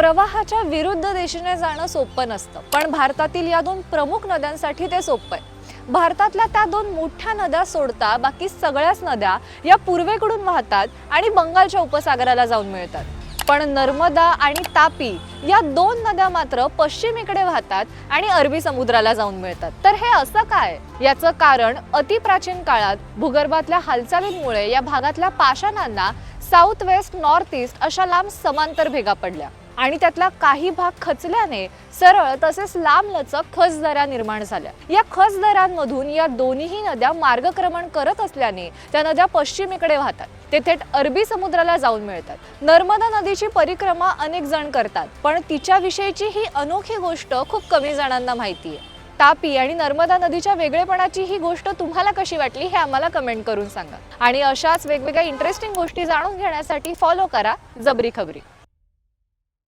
प्रवाहाच्या विरुद्ध दिशेने जाणं सोपं नसतं. पण भारतातील या दोन प्रमुख नद्यांसाठी ते सोपं आहे. भारतातल्या त्या दोन मोठ्या नद्या सोडता बाकी सगळ्याच नद्या या पूर्वेकडून वाहतात आणि बंगालच्या उपसागराला जाऊन मिळतात. पण नर्मदा आणि तापी या दोन नद्या मात्र पश्चिमेकडे वाहतात आणि अरबी समुद्राला जाऊन मिळतात. तर हे असं काय? याचं कारण अतिप्राचीन काळात भूगर्भातल्या हालचालींमुळे या भागातल्या पाषाणांना साऊथ वेस्ट नॉर्थ ईस्ट अशा लांब समांतर भेगा पडल्या. आणि त्यातला काही भाग खचल्याने सरळ तसेच लांबलचक खसदऱ्या निर्माण झाल्या. या खसदऱ्यांमधून या दोन्हीही नद्या मार्गक्रमण करत असल्याने त्या नद्या पश्चिमेकडे वाहतात. ते थेट अरबी समुद्राला जाऊन मिळतात. नर्मदा नदीची परिक्रमा अनेक जण करतात पण तिच्याविषयीची ही अनोखी गोष्ट खूप कमी जणांना माहिती आहे तापी आणि नर्मदा नदीच्या वेगळेपणाची ही गोष्ट तुम्हाला कशी वाटली हे आम्हाला कमेंट करून सांगा. आणि अशाच वेगवेगळ्या इंटरेस्टिंग गोष्टी जाणून घेण्यासाठी फॉलो करा जबरी खबरी.